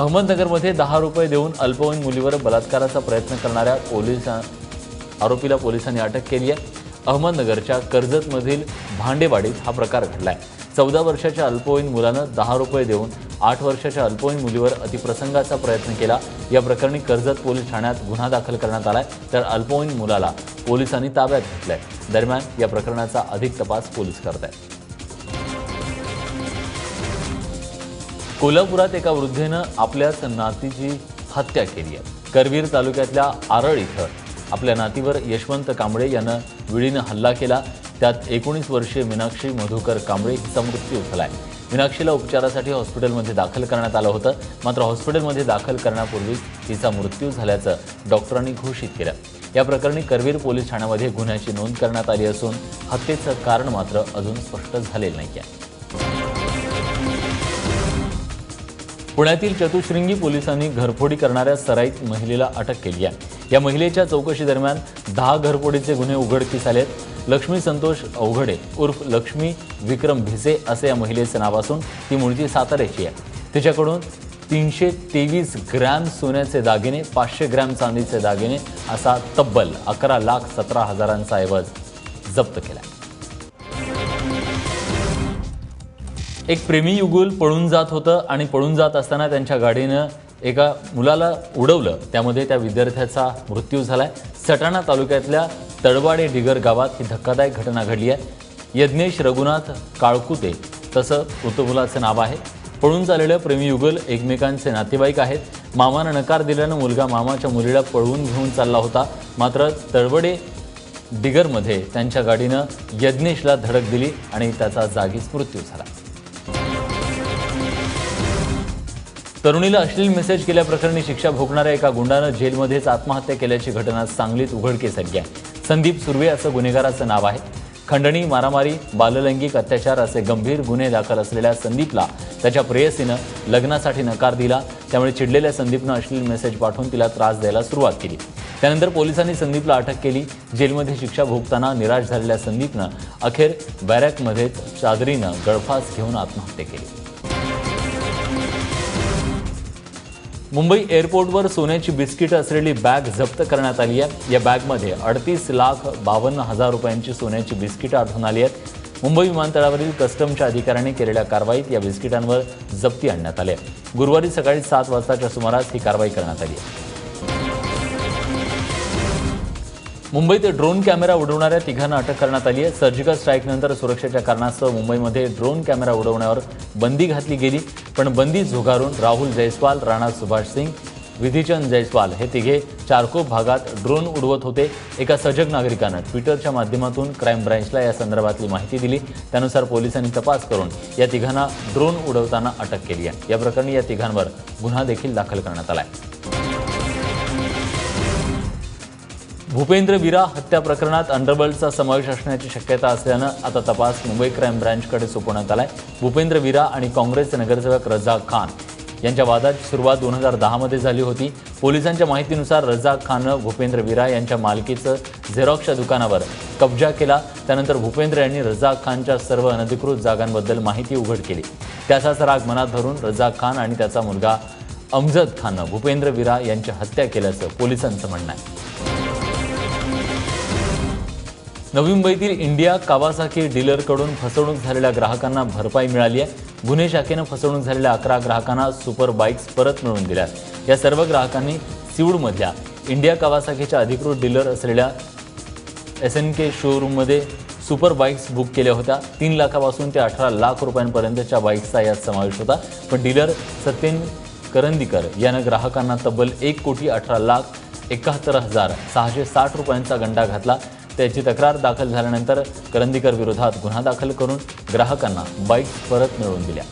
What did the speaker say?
अहमदनगरमध्ये दहा रुपये देऊन अल्पवयीन मुलीवर बलात्काराचा प्रयत्न करणाऱ्या पोलिसां आरोपीला पोलिसांनी अटक केली आहे. अहमदनगरच्या कर्जतमधील भांडेवाडीत हा प्रकार घडलाय. चौदा वर्षाच्या अल्पवयीन मुलानं दहा रुपये देऊन आठ वर्षाच्या अल्पवयीन मुलीवर अतिप्रसंगाचा प्रयत्न केला. या प्रकरणी कर्जत पोलीस ठाण्यात गुन्हा दाखल करण्यात आलाय. तर अल्पवयीन मुलाला पोलिसांनी ताब्यात घेतलंय. दरम्यान या प्रकरणाचा अधिक तपास पोलीस करत आहेत कोल्हापुरात एका वृद्धेनं आपल्याच नातीची हत्या केली आहे. करवीर तालुक्यातल्या आरळ इथं आपल्या नातीवर यशवंत कांबळे यानं विळीनं हल्ला केला. त्यात एकोणीस वर्षीय मीनाक्षी मधुकर कांबळे हिचा मृत्यू आहे मीनाक्षीला उपचारासाठी हॉस्पिटलमध्ये दाखल करण्यात आलं होतं. मात्र हॉस्पिटलमध्ये दाखल करण्यापूर्वीच तिचा मृत्यू झाल्याचं डॉक्टरांनी घोषित केलं. या प्रकरणी करवीर पोलीस ठाण्यामध्ये गुन्ह्याची नोंद करण्यात आली असून हत्येचं कारण मात्र अजून स्पष्ट झालेलं नाही आहे पुण्यातील चतुश्रृंगी पोलिसांनी घरफोडी करणाऱ्या सराईत महिलेला अटक केली आहे. या महिलेच्या चौकशी दरम्यान दहा घरफोडीचे गुन्हे उघडकीस आलेत. लक्ष्मी संतोष अवघडे उर्फ लक्ष्मी विक्रम भिसे असे या महिलेचं नाव असून ती मूळची साताऱ्याची आहे. तिच्याकडून तीनशे तेवीस ग्रॅम सोन्याचे दागिने पाचशे ग्रॅम चांदीचे दागिने असा तब्बल अकरा लाख सतरा हजारांचा ऐवज जप्त केला एक प्रेमी युगुल पळून जात होतं आणि पळून जात असताना त्यांच्या गाडीनं एका मुलाला उडवलं. त्यामध्ये त्या विद्यार्थ्याचा मृत्यू झालाय. सटाणा तालुक्यातल्या तळवाडे डिगर गावात ही धक्कादायक घटना घडली आहे. यज्ञेश रघुनाथ काळकुते तसं मृतमुलाचं नाव आहे. पळून चाललेलं प्रेमी युगल एकमेकांचे नातेवाईक आहेत. मामानं नकार दिल्यानं मुलगा मामाच्या मुलीला पळवून घेऊन चालला होता. मात्र तळवडे डिगरमध्ये त्यांच्या गाडीनं यज्ञेशला धडक दिली आणि त्याचा जागीच मृत्यू झाला. तरुणीला अश्लील मेसेज केल्याप्रकरणी शिक्षा भोगणाऱ्या एका गुंडानं जेलमध्येच आत्महत्या केल्याची घटना सांगलीत उघडकीस आली आहे. संदीप सुर्वे असं गुन्हेगाराचं नाव आहे. खंडणी मारामारी बाललैंगिक अत्याचार असे गंभीर गुन्हे दाखल असलेल्या संदीपला त्याच्या प्रेयसीनं लग्नासाठी नकार दिला. त्यामुळे चिडलेल्या संदीपनं अश्लील मेसेज पाठवून तिला त्रास द्यायला सुरुवात केली. त्यानंतर पोलिसांनी संदीपला अटक केली. जेलमध्ये शिक्षा भोगताना निराश झालेल्या संदीपनं अखेर बॅरॅकमध्येच चादरीनं गळफास घेऊन आत्महत्या केली. मुंबई एअरपोर्टवर सोन्याची बिस्किटं असलेली बॅग जप्त करण्यात आली आहे. या बॅगमध्ये अडतीस लाख बावन्न हजार रुपयांची सोन्याची बिस्किटं आढळून आली आहेत. मुंबई विमानतळावरील कस्टमच्या अधिकाऱ्यांनी केलेल्या कारवाईत या बिस्किटांवर जप्ती आणण्यात आल्या गुरुवारी सकाळी सात वाजताच्या सुमारास ही कारवाई करण्यात आली आहे. मुंबईत ड्रोन कॅमेरा उडवणाऱ्या तिघांना अटक करण्यात आली आहे. सर्जिकल स्ट्राईकनंतर सुरक्षेच्या कारणास्तव मुंबईमध्ये ड्रोन कॅमेरा उडवण्यावर बंदी घातली गेली. पण बंदी झुगारून राहुल जयस्वाल राणा सुभाष सिंग विधीचंद जयस्वाल हे तिघे चारकोप भागात ड्रोन उडवत होते. एका सजग नागरिकानं ट्विटरच्या माध्यमातून क्राईम ब्रँचला या संदर्भातली माहिती दिली. त्यानुसार पोलिसांनी तपास करून या तिघांना ड्रोन उडवताना अटक केली आहे. या प्रकरणी या तिघांवर गुन्हा देखील दाखल करण्यात आला आहे. भूपेंद्र विरा हत्या प्रकरणात अंडरवर्ल्डचा समावेश असण्याची शक्यता असल्यानं आता तपास मुंबई क्राईम ब्रँचकडे सोपवण्यात आलाय. भूपेंद्र विरा आणि काँग्रेसचे नगरसेवक रजा खान यांच्या वादाची सुरुवात दोन हजार दहामध्ये झाली होती. पोलिसांच्या माहितीनुसार रजा खाननं भूपेंद्र विरा यांच्या मालकीचं झेरॉक्सच्या दुकानावर कब्जा केला. त्यानंतर भूपेंद्र यांनी रजा खानच्या सर्व अनधिकृत जागांबद्दल माहिती उघड केली. त्याचाच राग मनात धरून रजा खान आणि त्याचा मुलगा अमजद खाननं भूपेंद्र विरा यांची हत्या केल्याचं पोलिसांचं म्हणणं आहे. नवी मुंबईतील इंडिया कावासाकी डीलरकडून फसवणूक झालेल्या ग्राहकांना भरपाई मिळाली आहे. गुन्हे शाखेनं फसवणूक झालेल्या अकरा ग्राहकांना सुपर बाईक्स परत मिळवून दिल्या या सर्व ग्राहकांनी सिवूडमधल्या इंडिया कावासाकीच्या अधिकृत डीलर असलेल्या एस एन के शोरूममध्ये सुपर बाईक्स बुक केल्या होत्या. तीन लाखापासून ते अठरा लाख रुपयांपर्यंतच्या बाईक्सचा यात समावेश होता. पण डीलर सत्यन करंदीकर यानं ग्राहकांना तब्बल एक कोटी अठरा लाख एकाहत्तर हजार सहाशे साठ रुपयांचा गंडा घातला. त्याची तक्रार दाखल झाल्यानंतर करंदीकर विरोधात गुन्हा दाखल करून ग्राहकांना बाईक परत मिळवून दिल्या.